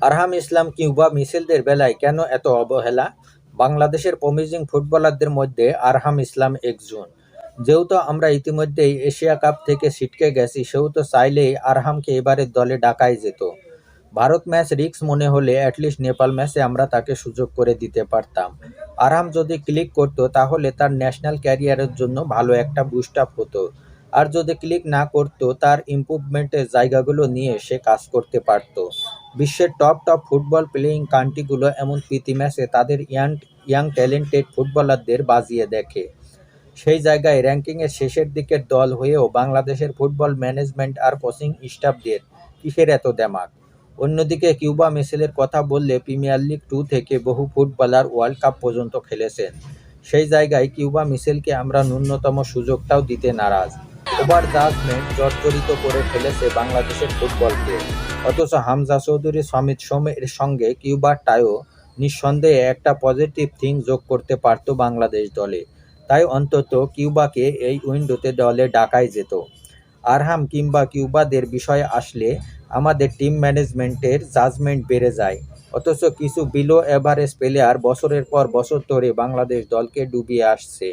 আরহাম ইসলাম Cuba মিছিলদের বেলায় কেন এত অবহেলা? বাংলাদেশের প্রমিজিং ফুটবলারদের মধ্যে আরহাম ইসলাম একজন। যেহেতু আমরা ইতিমধ্যেই এশিয়া কাপ থেকে ছিটকে গেছি, সেহেতু চাইলেই আরহামকে এবারের দলে ডাকাই যেত। ভারত ম্যাচ রিক্স মনে হলে অ্যাটলিস্ট নেপাল ম্যাচে আমরা তাকে সুযোগ করে দিতে পারতাম। আরহাম যদি ক্লিক করতো, তাহলে তার ন্যাশনাল ক্যারিয়ারের জন্য ভালো একটা বুস্ট আপ হতো। আর যদি ক্লিক না করতো, তার ইমপ্রুভমেন্টের জায়গাগুলো নিয়ে সে কাজ করতে পারতো। বিশ্বের টপ টপ ফুটবল প্লেয়িং কান্ট্রিগুলো এমন প্রীতি ম্যাচে তাদের ইয়াং ইয়াং ট্যালেন্টেড ফুটবলারদের বাজিয়ে দেখে। সেই জায়গায় র্যাঙ্কিংয়ের শেষের দিকের দল হয়েও বাংলাদেশের ফুটবল ম্যানেজমেন্ট আর কোচিং স্টাফদের কিসের এত দেমাক? অন্যদিকে কিউবা মিসেলের কথা বললে প্রিমিয়ার লিগ টু থেকে বহু ফুটবলার ওয়ার্ল্ড কাপ পর্যন্ত খেলেছেন। সেই জায়গায় কিউবা মিসেলকে আমরা ন্যূনতম সুযোগটাও দিতে নারাজ। ওভার জাজমেন্ট জর্জরিত করে ফেলেছে বাংলাদেশের ফুটবলকে। অথচ হামজা চৌধুরী, সমিত সোমের সঙ্গে কিউবার টায়ও নিঃসন্দেহে একটা পজিটিভ থিং যোগ করতে পারত বাংলাদেশ দলে। তাই অন্তত কিউবাকে এই উইন্ডোতে দলে ডাকাই যেত। আরহাম কিংবা কিউবাদের বিষয়ে আসলে আমাদের টিম ম্যানেজমেন্টের জাজমেন্ট বেড়ে যায়। অথচ কিছু বিলো এভারেজ প্লেয়ার বছরের পর বছর ধরে বাংলাদেশ দলকে ডুবিয়ে আসছে।